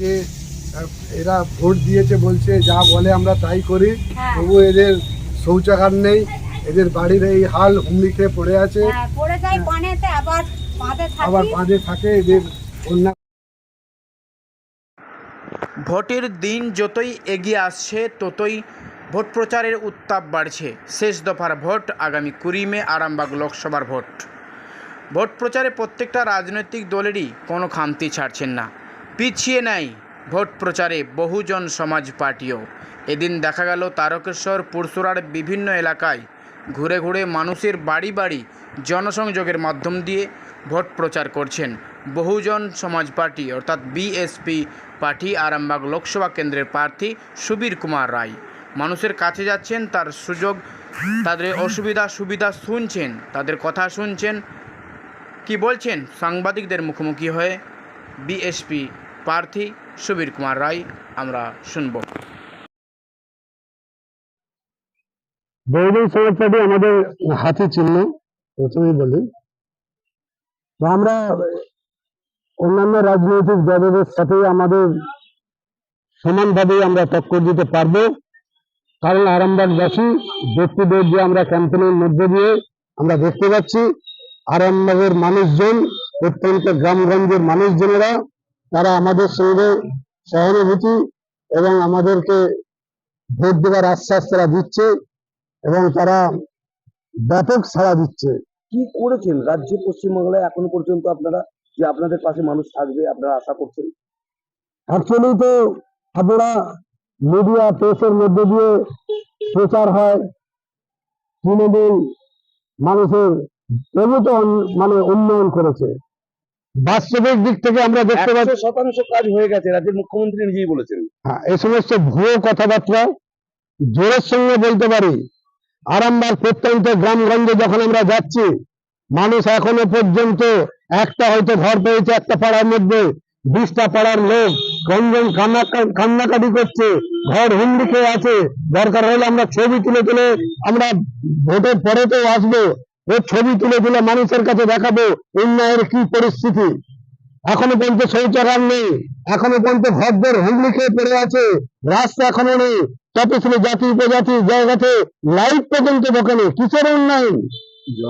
আজকে এরা ভোট দিয়েছে বলছে যা বলে আমরা তাই করি। হ্যাঁ। তবু এদের শৌচাগার নেই এদের বাড়ির এই হাল হুমড়ি খেয়ে পড়ে আছে। হ্যাঁ পড়ে যায় পানেতে আবার বাঁধে বাঁধে থাকে এদের বন্যা। ভোটের দিন যতই এগিয়ে আসছে ততই ভোট প্রচারের উত্তাপ বাড়ছে। শেষ দফার ভোট আগামী কুড়ি মে আরামবাগ লোকসভার ভোট। ভোট প্রচারে প্রত্যেকটা রাজনৈতিক দলেরই কোনো খামতি ছাড়ছেন না। পিছিয়ে নেয় ভোট প্রচারে বহুজন সমাজ পার্টিও। এদিন দেখা গেল তারকেশ্বর, পুরসুরার বিভিন্ন এলাকায় ঘুরে ঘুরে মানুষের বাড়ি বাড়ি জনসংযোগের মাধ্যম দিয়ে ভোট প্রচার করছেন বহুজন সমাজ পার্টি, অর্থাৎ বিএসপি পার্টি, আরামবাগ লোকসভা কেন্দ্রের প্রার্থী সুবীর কুমার রায়। মানুষের কাছে যাচ্ছেন, তার সুযোগ, তাদের অসুবিধা সুবিধা শুনছেন, তাদের কথা শুনছেন। কি বলছেন? সাংবাদিকদের মুখোমুখি হয়ে বিএসপি প্রার্থী সুবীর কুমার রায় আমরা শুনব। বহুজন সমাজপার্টি আমাদের হাতে চিহ্ন, প্রথমেই বলি। আমরা অন্যান্য রাজনৈতিক দলের সাথে আমাদের সমানভাবে আমরা টক্কর দিতে পারব। কারণ আরামবাগবাসী, ব্যক্তিদের যে আমরা ক্যাম্পেনের মধ্যে দিয়ে আমরা দেখতে পাচ্ছি, আরামবাগের মানুষজন প্রত্যন্ত গ্রামগঞ্জের মানুষজনেরা তারা আমাদের সঙ্গে সহানুভূতি এবং আমাদেরকে ভোট দেওয়ার আশ্বাস তারা দিচ্ছে এবং তারা ব্যাপক সাড়া দিচ্ছে। কি করেছেন? রাজ্যে পশ্চিমবাংলায় এখনও পর্যন্ত আপনারা যে আপনাদের পাশে মানুষ থাকবে আপনারা আশা করছেন? অ্যাকচুয়ালি তো আপনারা মিডিয়া প্রেসের মধ্যে দিয়ে প্রচার হয়। তৃণমূল মানুষের প্রভূত মানে উন্নয়ন করেছে। বাস্তবিক দিক থেকে আমরা দেখতে পাচ্ছি শতাংশ কাজ হয়ে গেছে রাজ্যের মুখ্যমন্ত্রী নিজেই বলেছেন। হ্যাঁ, এই সমস্ত ভুয়ো কথাবার্তা জোরের সঙ্গে বলতে পারি। আরামবাগ প্রত্যন্ত গ্রামগঞ্জে যখন আমরা যাচ্ছি মানুষ এখনও পর্যন্ত একটা হয়তো ঘর পেয়েছে একটা পাড়ার মধ্যে বিশটা পাড়ার লোক কান্না- কান্নাকাটি করছে ঘর হুমড়ি খেয়ে আছে। দরকার হলে আমরা ছবি তুলে তুলে আমরা ভোটের পরে তো আসব। ওই ছবি তুলে তুলে মানুষের কাছে দেখাবো উন্নয়নের কি পরিস্থিতি। এখনও পর্যন্ত শৌচাগার নেই, এখনও পর্যন্ত ঘরদের হুগলি খেয়ে পড়ে আছে, রাস্তা এখনও নেই। তপশিলি জাতি, উপজাতি জায়গাতে লাইট পর্যন্ত ঢোকেনি, কিসের উন্নয়ন?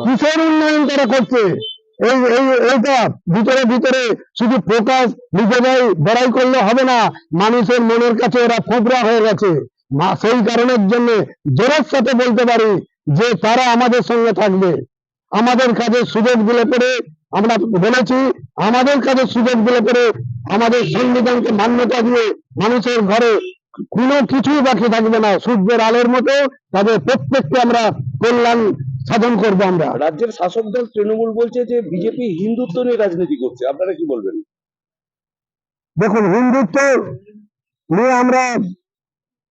কিসের উন্নয়ন তারা করছে? এই এই, এইটা ভিতরে ভিতরে শুধু প্রকাশ নিজেরাই বড়াই করলে হবে না, মানুষের মনের কাছে ওরা ফোবরা হয়ে গেছে। সেই কারণের জন্য জোরের সাথে বলতে পারি যে তারা আমাদের সঙ্গে থাকবে। আমাদের কাজে সুযোগ দিলে পরে আমরা বলেছি আমাদের কাজে সুযোগ দিলে পরে আমাদের সংবিধানকে মান্যতা দিয়ে মানুষের ঘরে কোনো কিছুই বাকি থাকবে না। সূর্যের আলোর মতো তাদের প্রত্যেককে আমরা কল্যাণ সাধন করব আমরা। রাজ্যের শাসক দল তৃণমূল বলছে যে বিজেপি হিন্দুত্ব নিয়ে রাজনীতি করছে। আপনারা কি বলবেন? দেখুন হিন্দুত্ব নিয়ে আমরা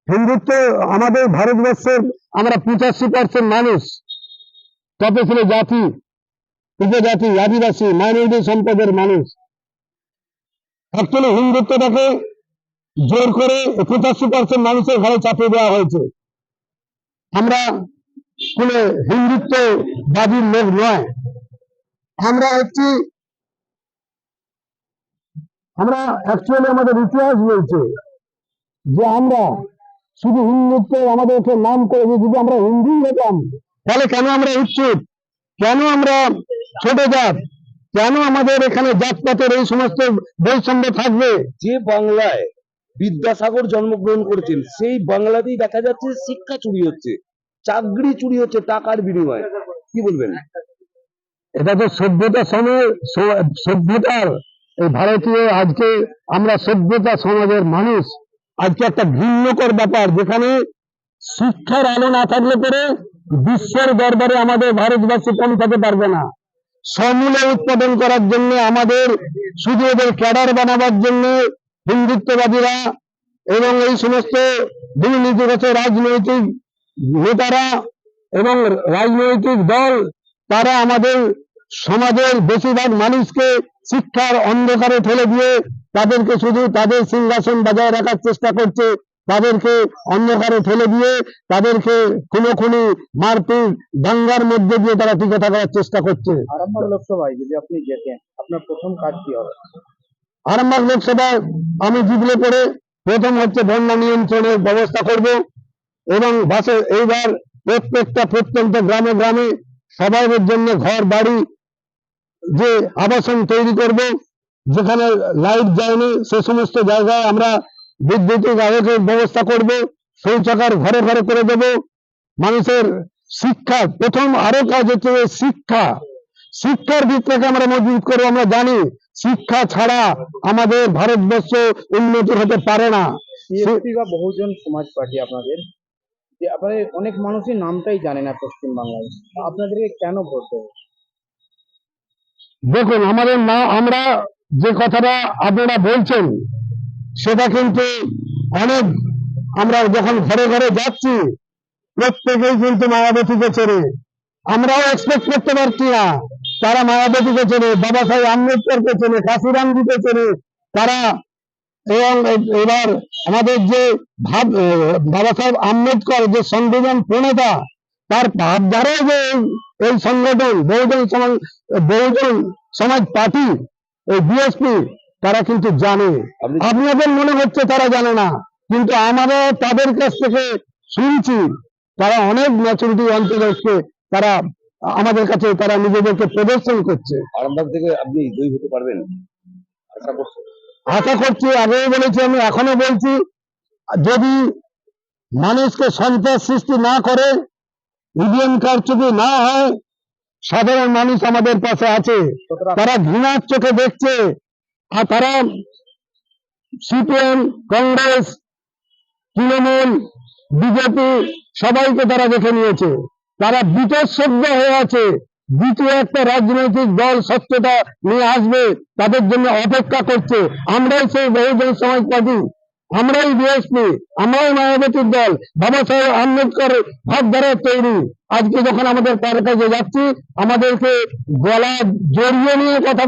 হিন্দুত্ব আমাদের ভারতবর্ষের আমরা পঁচাশি পার্সেন্ট মানুষ। তপশিলি জাতি, উপজাতি, আদিবাসী মাইনরিটি সম্পদের মানুষ অ্যাকচুয়ালি হিন্দুত্বটাকে জোর করে পঁচাশি পার্সেন্ট মানুষের ঘরে চাপিয়ে দেওয়া হয়েছে। আমরা কোন হিন্দুত্ববাদীর লোক নয়। আমরা হচ্ছি আমরা অ্যাকচুয়ালি আমাদের ইতিহাস বলছে যে আমরা শুধু হিন্দুত্ব আমাদেরকে নাম করে যদি আমরা হিন্দু হতাম তাহলে কেন আমরা উচ্চুত কেন আমরা ছোট জাত? কেন আমাদের এখানে জাতপাতের এই সমস্ত বৈষম্য থাকবে? যে বাংলায় বিদ্যাসাগর জন্মগ্রহণ করেছেন সেই বাংলাতেই দেখা যাচ্ছে শিক্ষা চুরি হচ্ছে চাকরি চুরি হচ্ছে টাকার বিনিময়ে। কি বলবেন? এটা তো সভ্যতা সময় সভ্যতার এই ভারতীয় আজকে আমরা সভ্যতা সমাজের মানুষ। আজকে একটা ঘৃণ্যকর ব্যাপার যেখানে শিক্ষার আলো না থাকলে পরে বিশ্বের দরবারে আমাদের ভারতবাসী কম পৌঁছাতে পারবে না। সমূলে উৎপাদন করার জন্য আমাদের, শুধু এদের ক্যাডার বানাবার জন্য হিন্দুত্ববাদীরা এবং এই সমস্ত দুর্নীতিগত রাজনৈতিক নেতারা এবং রাজনৈতিক দল, তারা আমাদের সমাজের বেশিরভাগ মানুষকে শিক্ষার অন্ধকারে ঠেলে দিয়ে তাদেরকে শুধু তাদের সিংহাসন বজায় রাখার চেষ্টা করছে। তাদেরকে অন্ধকারে ঠেলে দিয়ে তাদেরকে খুনো খুনি মারপিট দাঙ্গার মধ্যে দিয়ে তারা টিকে থাকার চেষ্টা করছে। আরামবাগ লোকসভায় যদি আপনি জেতেন আপনার প্রথম কাজ কি হবে? আরামবাগ লোকসভায় আমি জিতলে পরে প্রথম হচ্ছে বন্যা নিয়ন্ত্রণের ব্যবস্থা করব এবং বাসে এইবার প্রত্যেকটা প্রত্যন্ত গ্রামে গ্রামে সবাইয়ের জন্য ঘর বাড়ি যে আবাসন তৈরি করব যেখানে লাইট যায়নি সে সমস্ত জায়গায় আমরা বিদ্যুতিক আলোকের ব্যবস্থা করব শৌচাগার ঘরে ঘরে করে দেব। মানুষের শিক্ষা প্রথম আরও কাজ হচ্ছে শিক্ষা। শিক্ষার ভিত্তিকে আমরা মজবুত করব আমরা জানি শিক্ষা ছাড়া আমাদের ভারতবর্ষ উন্নতি হতে পারে না। বা বহুজন সমাজ পার্টি আপনাদের যে আপনাদের অনেক মানুষই নামটাই জানে না পশ্চিম বাংলায় আপনাদেরকে কেন ভোট দেবে? দেখুন আমাদের না আমরা যে কথাটা আপনারা বলছেন সেটা কিন্তু অনেক আমরা যখন ঘরে ঘরে যাচ্ছি, প্রত্যেকেই কিন্তু মায়াবতীকে চেনে। আমরাও এক্সপেক্ট করতে পারছি না। তারা মায়াবতীকে চেনে, বাবা সাহেব আম্বেদকরকে চেনে কাশিরামজিকে চেনে। তারা এবং এবার আমাদের যে ভাব বাবা সাহেব আম্বেদকর যে সংবিধান প্রণেতা, তার ভাবধারায় যে এই- সংগঠন, বহুজন সমাজ বহুজন সমাজ পার্টি, এই বিএসপি তারা কিন্তু জানে। আপনাদের মনে হচ্ছে তারা জানে না কিন্তু আমরা তাদের কাছ থেকে শুনছি তারা অনেক ম্যাচুরিটি অন্তরকে তারা আমাদের কাছে তারা নিজেদেরকে প্রদর্শন করছে। আরামবাগ থেকে আপনি জয়ী হতে পারবেন আশা করছি। আগেও বলেছি আমি এখনও বলছি যদি মানুষকে সন্ত্রাস সৃষ্টি না করে ইভিএম কারচুপি না হয় সাধারণ মানুষ আমাদের পাশে আছে। তারা ঘৃণার চোখে দেখছে আর তারা সিপিএম, কংগ্রেস, তৃণমূল, বিজেপি সবাইকে তারা দেখে নিয়েছে। তারা বিতঃসদ্য হয়ে আছে। দ্বিতীয় একটা রাজনৈতিক দল সত্যতা নিয়ে আসবে, তাদের জন্য অপেক্ষা করছে। আমরাই সেই বহুজন সমাজ পার্টি আমরাই বিএসপি, আমরাই মায়াবতীর দল। বাবা সাহেব আম্বেদকর ভাবধারার তৈরি। আজকে যখন আমাদের তার কাছে যাচ্ছি, আমাদেরকে গলা জড়িয়ে নিয়ে কথা